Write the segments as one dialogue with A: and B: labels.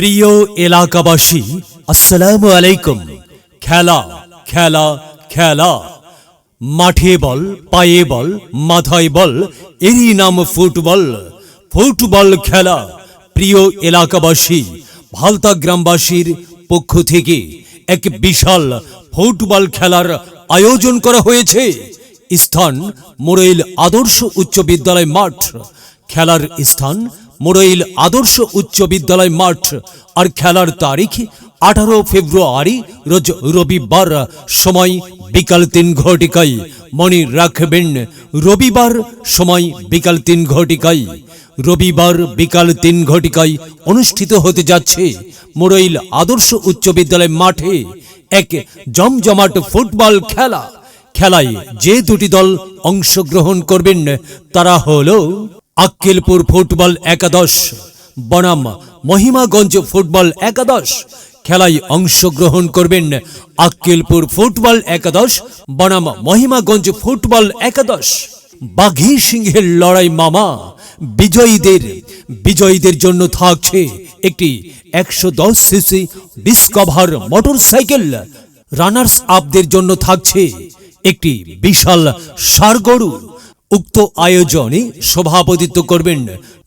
A: প্রিয় এলাকাবাসী, আসসালামু আলাইকুম। খেলা খেলা খেলা। মাঠে বল, পায়ে বল, মাথায় বল, এরই নাম ফুটবল। ফুটবল খেলা। প্রিয় এলাকাবাসী, ভালতা গ্রামবাসীর পক্ষ থেকে এক বিশাল ফুটবল খেলার আয়োজন করা হয়েছে। স্থান মোরেল আদর্শ উচ্চ বিদ্যালয় মাঠ। খেলার স্থান মোড়ইল আদর্শ উচ্চ বিদ্যালয় মাঠ আর খেলার তারিখ আঠারো ফেব্রুয়ারি রোজ রবিবার। সময় বিকাল তিন ঘটিকায়। মনে রাখবেন, রবিবার সময় বিকাল তিন ঘটিকায়। রবিবার বিকাল তিন ঘটিকায় অনুষ্ঠিত হতে যাচ্ছে মোড়ইল আদর্শ উচ্চ বিদ্যালয় মাঠে এক জমজমাট ফুটবল খেলা। খেলায় যে দুটি দল অংশগ্রহণ করবেন, তারা হলো আক্কেলপুর ফুটবল একাদশ, বনাম মহিমাগঞ্জ ফুটবল একাদশ। খেলায় অংশগ্রহণ করবেন আক্কেলপুর ফুটবল একাদশ, বনাম মহিমাগঞ্জ ফুটবল একাদশ। বাঘী সিংহের লড়াই মামা, বিজয়ীদের বিজয়ীদের জন্য থাকছে একটি একশো দশ সিসি ডিসকভার মোটরসাইকেল। রানার্স আপদের জন্য থাকছে একটি বিশাল সারগরু। উক্ত আয়োজনে সভাপতিত্ব করবেন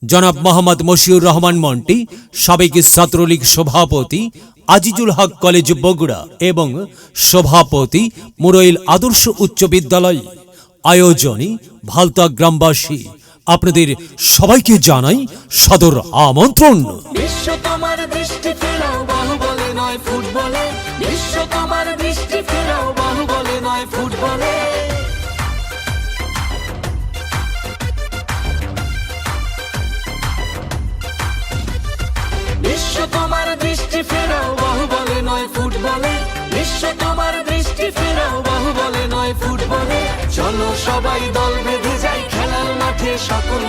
A: জনাব মোহাম্মদ মশিউর রহমান মন্টি, সাবেক ছাত্রলীগ সভাপতি আজিজুল হক কলেজ বগুড়া এবং সভাপতি মুরইল আদর্শ উচ্চ বিদ্যালয়। আয়োজনে ভালতা গ্রামবাসী। আপনাদের সবাইকে জানাই সদর আমন্ত্রণ।
B: বিশ্ব তোমার দৃষ্টি ফুটবলে। তোমার দৃষ্টি ফেরাও, বাহুবলে নয় ফুটবলে। বিশ্ব তোমার দৃষ্টি ফেরাও, বাহুবলে নয় ফুটবলে। চলো সবাই দল বেঁধে যাই, খেলার মাঠে সকল